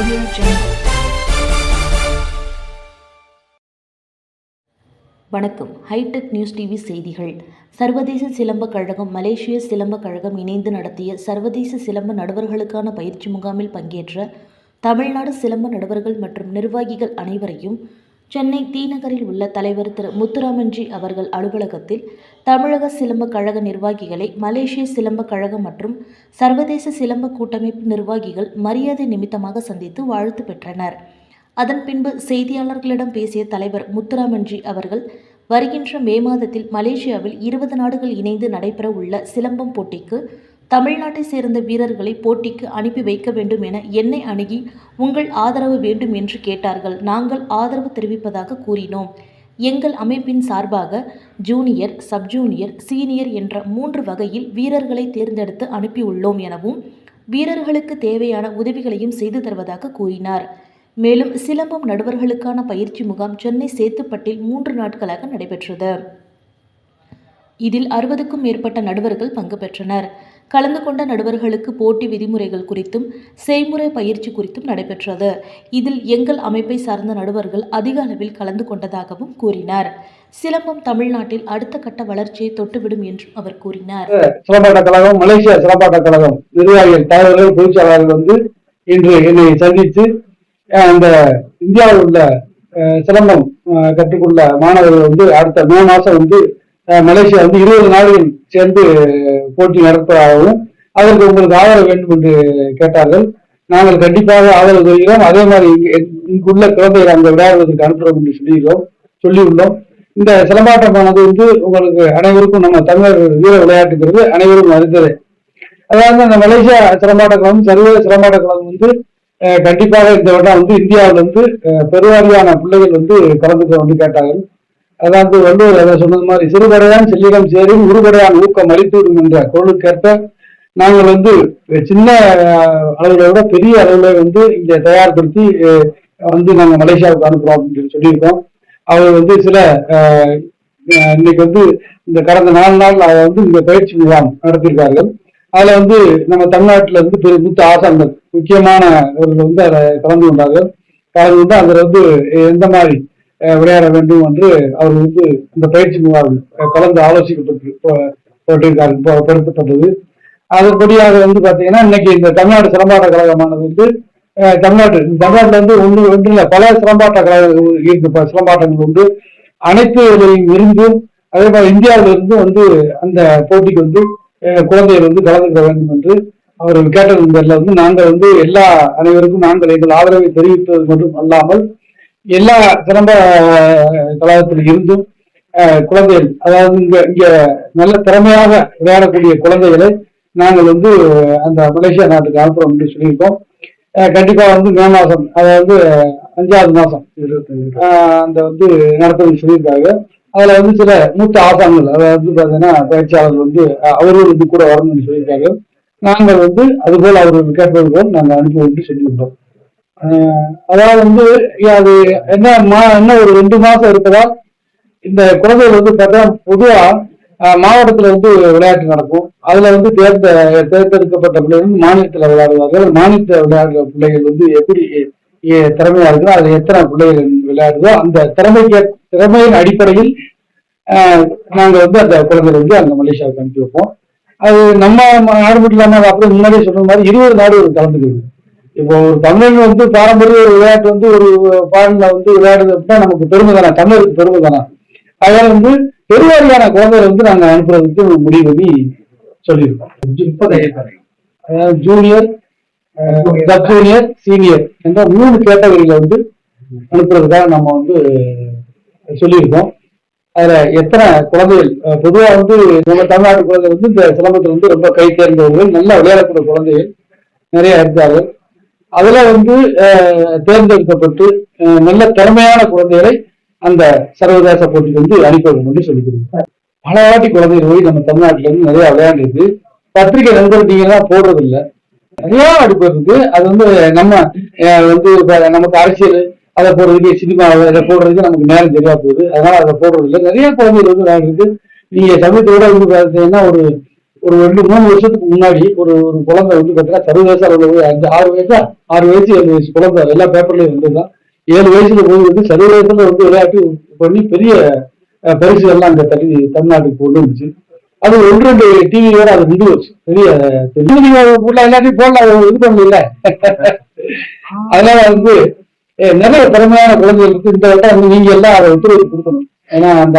Audio Jungle. வணக்கம் hi-tech news TV செய்திகள் சர்வதேச சிலம்பக் கழகம் மலேசிய சிலம்பக் கழகம் இணைந்து நடத்திய சர்வதேச சிலம்ப நடுவர்களுக்கான பயிற்சி முகாமில் பங்கேற்ற தமிழ்நாடு சிலம்ப நடுவர்கள் மற்றும் நிர்வாகிகள் அனைவரையும் சென்னை தீநகரில் உள்ள தலைவர் திரு முத்துராமன்ஜி அவர்கள் அலுவலகத்தில் தமிழக சிலம்பக் கழக நிர்வாகிகளை மலேசிய சிலம்பக் கழகம் மற்றும் சர்வதேச சிலம்ப கூட்டமைப்பு நிர்வாகிகள் மரியாதை நிமித்தமாக சந்தித்து வாழ்த்து பெற்றனர். அதன் பின்பு செய்தியாளர்களிடம் பேசிய தலைவர் முத்துராமன்ஜி அவர்கள் வருகின்ற மே மாதத்தில் மலேசியாவில் இருபது நாடுகள் இணைந்து நடைபெற உள்ள சிலம்பம் போட்டிக்கு தமிழ்நாட்டை சேர்ந்த வீரர்களை போட்டிக்கு அனுப்பி வைக்க வேண்டும் என என்னை அணுகி உங்கள் ஆதரவு வேண்டும் என்று கேட்டார்கள். நாங்கள் ஆதரவு தெரிவிப்பதாக கூறினோம். எங்கள் அமைப்பின் சார்பாக ஜூனியர் சப்ஜூனியர் சீனியர் என்ற மூன்று வகையில் வீரர்களை தேர்ந்தெடுத்து அனுப்பியுள்ளோம் எனவும் வீரர்களுக்கு தேவையான உதவிகளையும் செய்து தருவதாக கூறினார். மேலும் சிலம்பம் நடுவர்களுக்கான பயிற்சி முகாம் சென்னை சேத்துப்பட்டில் மூன்று நாட்களாக நடைபெற்றது. இதில் அறுபதுக்கும் மேற்பட்ட நடுவர்கள் பங்கு பெற்றனர். கலந்து கொண்ட நடுவர்களுக்கு போட்டி விதிமுறைகள் குறித்தும் செய்முறை பயிற்சி குறித்தும் நடைபெற்றது. இதில் எங்கள் அமைப்பை சார்ந்த நடுவர்கள் அதிக அளவில் கலந்து கொண்டதாகவும் கூறினார். சிலம்பம் தமிழ்நாட்டில் அடுத்த கட்ட வளர்ச்சியை தொட்டுவிடும் என்றும் அவர் கூறினார். சிலம்பாட்ட கழகம் மலேசியா சிலம்பாட்ட கழகம் நிர்வாகிகள் தலைவர்கள் பொதுச்செயலாளர்கள் வந்து இன்று என்னை சந்தித்து அந்த இந்தியாவில் உள்ள சிலம்பம் கற்றுக்கொள்ள மாணவர்கள் வந்து அடுத்த மே மாசம் வந்து மலேசியா வந்து இருபது நாடுகள் சேர்ந்து போட்டி நடத்துவதாகவும் அதற்கு உங்களுக்கு ஆதரவு வேண்டும் என்று கேட்டார்கள். நாங்கள் கண்டிப்பாக ஆதரவு தருகிறோம். அதே மாதிரி இங்குள்ள குழந்தைகள் அங்கே விளையாடுவதற்கு அனுப்புகிறோம் என்று சொல்லியிருக்கோம் சொல்லியுள்ளோம். இந்த சிலம்பாட்டமானது வந்து உங்களுக்கு அனைவருக்கும் நம்ம தமிழர் வீர விளையாட்டுங்கிறது அனைவரும் அறிந்ததே அதாவது அந்த மலேசியா சிலம்பாட்ட கழகம் சர்வதேச சிலம்பாட்ட கழகம் வந்து கண்டிப்பாக இந்த வருடம் வந்து இந்தியாவில் வந்து பெருவாரியான பிள்ளைகள் வந்து கலந்துக்க வந்து கேட்டார்கள். அதாவது வள்ளுவர் அதை சொன்னது மாதிரி சிறுபடையான் செல்லிடம் சேரும் உருபடையான் ஊக்கம் அளித்துவிடும் என்ற குரலுக்கேற்ப நாங்கள் வந்து சின்ன அளவில் விட பெரிய அளவில் வந்து இங்க தயார்படுத்தி வந்து நாங்கள் மலேசியாவுக்கு அனுப்புறோம் அப்படின்னு சொல்லி சொல்லியிருக்கோம். அவர் வந்து சில இன்னைக்கு வந்து இந்த கடந்த நாலு நாள் அதை வந்து இந்த பயிற்சி முகாம் நடத்தியிருக்கார்கள். அதில் வந்து நம்ம தமிழ்நாட்டில் வந்து பெரிய மூத்த ஆசான்கள் முக்கியமானவர்கள் வந்து அதை கலந்து கொண்டார்கள். கலந்து கொண்டு அதில் வந்து எந்த மாதிரி விளையாட வேண்டும் என்று அவர் வந்து இந்த பயிற்சி முகாம் கலந்து ஆலோசிக்கப்பட்டு படுத்தப்பட்டது. அதன்படியாக வந்து பாத்தீங்கன்னா இன்னைக்கு இந்த தமிழ்நாடு சிலம்பாட்ட கழகமானது வந்து தமிழ்நாட்டு தமிழ்நாட்டுல வந்து ஒன்று ஒன்று பல சிலம்பாட்ட கழகங்கள் இருக்கு சிலம்பாட்டங்கள் உண்டு. அனைத்து இருந்தும் அதே மாதிரி இந்தியாவிலிருந்து வந்து அந்த போட்டிக்கு வந்து குழந்தைகள் வந்து கலந்துக்க வேண்டும் என்று அவர் கேட்டது வந்து நாங்கள் வந்து எல்லா அனைவருக்கும் நாங்கள் எங்கள் ஆதரவை தெரிவித்தது மட்டும் அல்லாமல் எல்லா அஹ், கழகத்தில் இருந்தும் குழந்தைகள் அதாவது இங்க இங்க நல்ல திறமையாக விளையாடக்கூடிய குழந்தைகளை நாங்கள் வந்து அந்த மலேசியா நாட்டுக்கு அனுப்புறோம் என்று சொல்லியிருக்கோம். கண்டிப்பா வந்து மே மாசம் அதாவது அஞ்சாவது மாசம் அந்த வந்து நடத்துறது சொல்லியிருக்காங்க. அதுல வந்து சில மூத்த ஆசான்கள் அதாவது பாத்தீங்கன்னா பயிற்சியாளர்கள் வந்து அவர்கள் வந்து கூட வரணும்னு சொல்லியிருக்காங்க. நாங்கள் வந்து அதுபோல் அவர்கள் கேட்பது போல் நாங்கள் அனுப்பி சொல்லியிருந்தோம் ஆஹ் அதாவது வந்து அது என்ன மா- என்ன ஒரு ரெண்டு மாசம் இருப்பதால் இந்த குழந்தைகள் வந்து பார்த்தா பொதுவா மாவட்டத்துல வந்து விளையாட்டு நடக்கும். அதுல வந்து தேர்ந்த தேர்ந்தெடுக்கப்பட்ட பிள்ளைகள் வந்து மாநிலத்துல விளையாடுவார்கள். மாநிலத்தில் விளையாடுற பிள்ளைகள் வந்து எப்படி திறமையா இருக்குதோ அதுல எத்தனை பிள்ளைகள் விளையாடுதோ அந்த திறமைக்கு திறமையின் அடிப்படையில் நாங்க வந்து அந்த குழந்தைகள் வந்து அங்க மலேசியாவுக்கு அனுப்பி வைப்போம். அது நம்ம நாடு மட்டும் இல்லாம அப்புறம் முன்னாடியே சொன்ன மாதிரி இருபது நாடுகள் கலந்துக்கிறது இப்போ ஒரு தமிழன் வந்து பாரம்பரிய ஒரு விளையாட்டு வந்து ஒரு பாடல வந்து விளையாடுது அப்படின்னா நமக்கு பெருமை தானே? தமிழருக்கு பெருமை தானே? அதனால வந்து பெருவாரியான குழந்தைகளை வந்து நாங்க அனுப்புறதுக்கு முடிவு பண்ணி சொல்லியிருக்கோம். ஜூனியர் சப் ஜூனியர் சீனியர் என்ற மூணு கேட்டகரியில வந்து அனுப்புறதுக்காக நம்ம வந்து சொல்லியிருக்கோம். அதுல எத்தனை குழந்தைகள் பொதுவா வந்து நம்ம தமிழ்நாட்டு குழந்தைகள் வந்து இந்த சிலம்பத்தில் வந்து ரொம்ப கை தேர்ந்தவர்கள் நல்லா விளையாடக்கூடிய குழந்தைகள் நிறைய இருக்கார்கள் அதுல வந்து தேர்ந்தெடுக்கப்பட்டு நல்ல திறமையான குழந்தைகளை அந்த சர்வதேச போட்டிக்கு வந்து அனுப்பணும் வேண்டும் என்று சொல்லிக்கிறோம் பல வாட்டி குழந்தைகள் போய் நம்ம தமிழ்நாட்டுல இருந்து நிறைய விளையாண்டுருக்கு. பத்திரிகை நண்பர்கிட்டீங்கன்னா போடுறது இல்லை நிறைய அடிப்படை இருக்கு அது வந்து நம்ம வந்து நமக்கு அரசியல் அதை போடுறதுக்கு சினிமா அதை போடுறதுக்கு நமக்கு நேரம் தெரியாது போகுது. அதனால அதை போடுறது இல்லை நிறைய குழந்தைகள் வந்து விளையாண்டுருக்கு. நீங்க சமயத்தோட வந்து பார்த்தீங்கன்னா ஒரு ஒரு ரெண்டு மூணு வருஷத்துக்கு முன்னாடி ஒரு ஒரு குழந்தை வந்து பார்த்தீங்கன்னா சர்வதேச அளவில் அஞ்சு ஆறு வயசா ஆறு வயசு ஏழு வயசு குழந்தை. எல்லா பேப்பர்லயும் வந்துதான் ஏழு வயசுல போய் வந்து சர்வதேசத்துல வந்து விளையாட்டு பண்ணி பெரிய அஹ், பரிசுகள்லாம் அங்க தள்ளி தமிழ்நாட்டுக்கு கொண்டு வந்துச்சு. அது ஒன்று ரெண்டு டிவியோட அது நின்று வச்சு. பெரிய ஃபுல்லா எல்லாத்தையும் போடலாம் இது பண்ணல. அதனால வந்து நிறைய திறமையான குழந்தைகளுக்கு இந்த வந்து நீங்க எல்லாம் அதை ஒத்துழைப்பு கொடுக்கணும். ஏன்னா அந்த